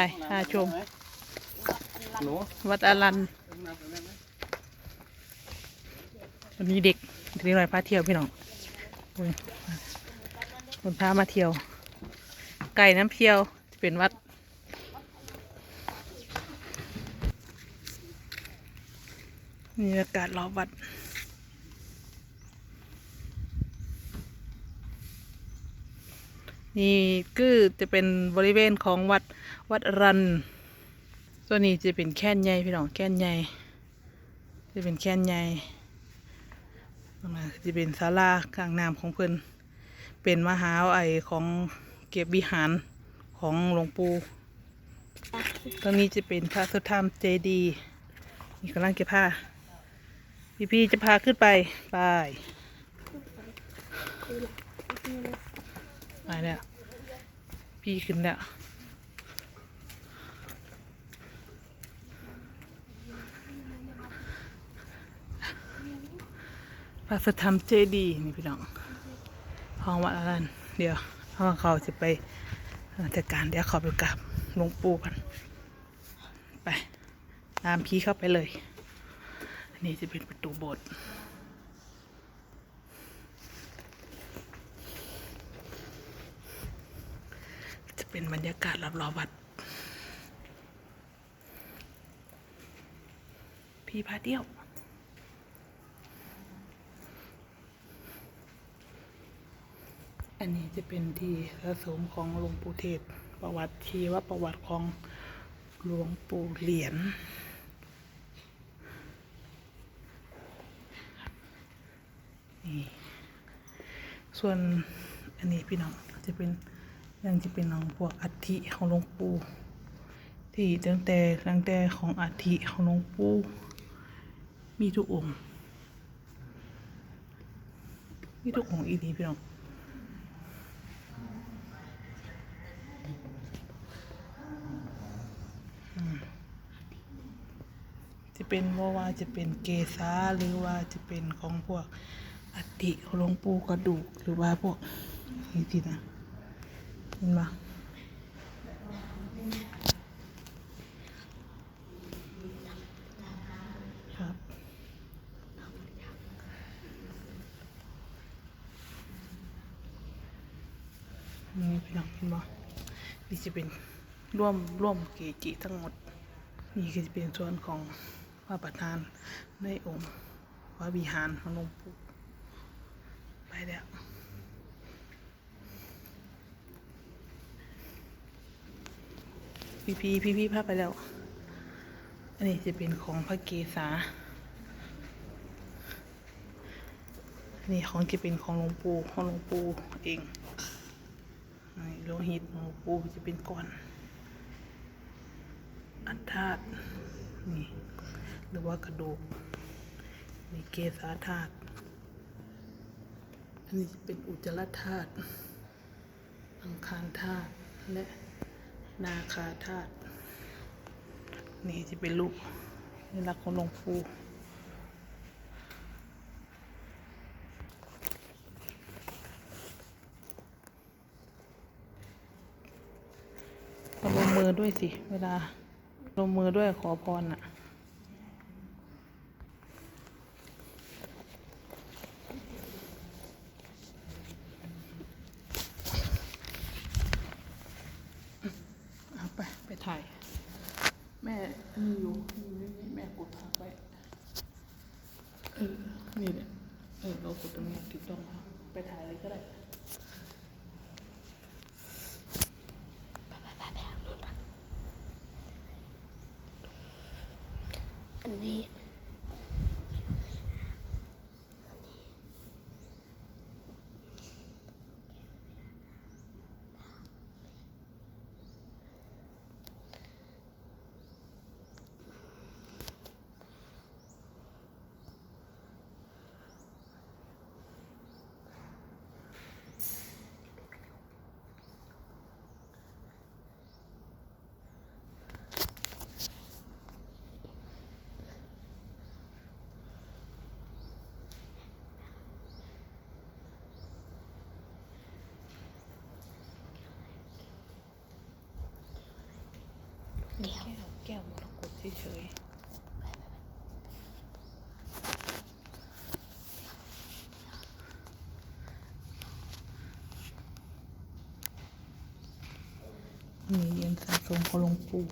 ไปพาชมหนูวัดอารัน วันนี้เด็กเด็กหน่อยพาเที่ยวพี่น้องเบิ่งคนพามาเที่ยว ไก่น้ำเที่ยวจะเป็นวัดมีอากาศรอบวัดนี่คือจะเป็นบริเวณของวัด วัดรัน ตัวนี้จะเป็นแค่นใหญ่พี่น้องแค่นใหญ่จะเป็นแค่นใหญ่ตรงนั้นจะเป็นศาลากลางน้ำของเพิ่อนเป็นมหาไอของเก็บวิหารของหลวงปู่ตรงนี้จะเป็นพระสุธรรมเจดีย์นี่กำลังเก็บผ้า พี่พี่ๆจะพาขึ้นไป ไปไปแล้วพี่ขึ้นแล้ว พระสธรรมเจดีย์นี่พี่น้องห้องวัดอะไรนั่นเดี๋ยวห้องเขาจะไปจัดการเดี๋ยวเขาไปกราบหลวงปู่กัน ไป ตามพี่เข้าไปเลย อันนี้จะเป็นประตูโบสถ์จะเป็นบรรยากาศรอบๆวัด พี่พาเที่ยว อันนี้จะเป็นที่สะสมของหลวงปู่เทศ ประวัติชีวประวัติของหลวงปู่เหรียญนี่ส่วนอันนี้พี่น้องจะเป็นยังจะเป็นของพวกอัฐิของหลวงปู่ที่ตั้งแต่ตั้งแต่ของอัฐิของหลวงปู่มีทุกองค์มีทุกองค์อีดีพี่น้อง จะเป็นว่าว่าจะเป็นเกษาหรือว่าจะเป็นของพวกอัฐิของหลวงปู่กระดูกหรือว่าพวกนี่สินะเห็นปะครับนี่พี่น้องเห็นปะนี่จะเป็นร่วมร่วมเกจิทั้งหมด นี่ก็จะเป็นส่วนของ พระประธานในองค์พระวิหารของหลวงปู่ไปแล้วพี่พี่พี่พี่พาไปแล้ว อันนี้จะเป็นของพระเกศาอันนี้ของจะเป็นของหลวงปู่ของหลวงปู่เองนี่โลหิตหลวงปู่จะเป็นก้อนอันธาตนี่ หรือว่ากระดูกนี่เกสาธาตุอันนี้จะเป็นอุจจาระธาตุอังคารธาตุและนาคาธาตุนี่จะเป็นรูปนี่ลักของหลวงปู่เอาลงมือด้วยสิ เวลาลงมือด้วยขอพรน่ะ เอาไป ไปถ่าย แม่นี่อยู่นี่นี่นี่แม่กดทักไว้ เออ นี่เนี่ยเออ เรากดตรงนี้ถูกต้องแล้วไปถ่ายอะไรก็ได้ แก้วมรกตเฉยๆมีเหรียนสะสมของหลวงปู่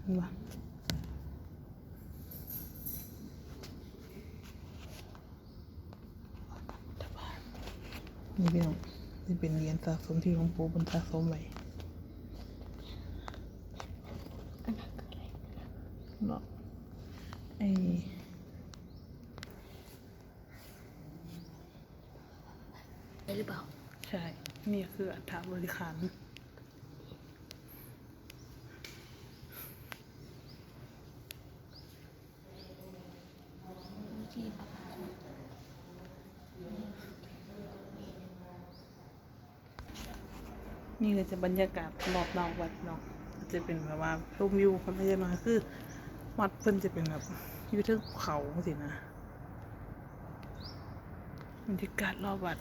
เห็นปะนี่พี่น้องนี่เป็นเหรียญสะสมที่หลวงปู่บนสะสมไว้ เนาะไอ ได้หรือเปล่า ใช่ นี่คืออัฐบริขารที่นี่ก็จะบรรยากาศรอบนอกวัดเนาะจะเป็นแบบว่าชมวิวความพยามาคือ วัดเพิ่นจะเป็นแบบอยู่ทิงเขาสินะบรรยากาศรอบวัด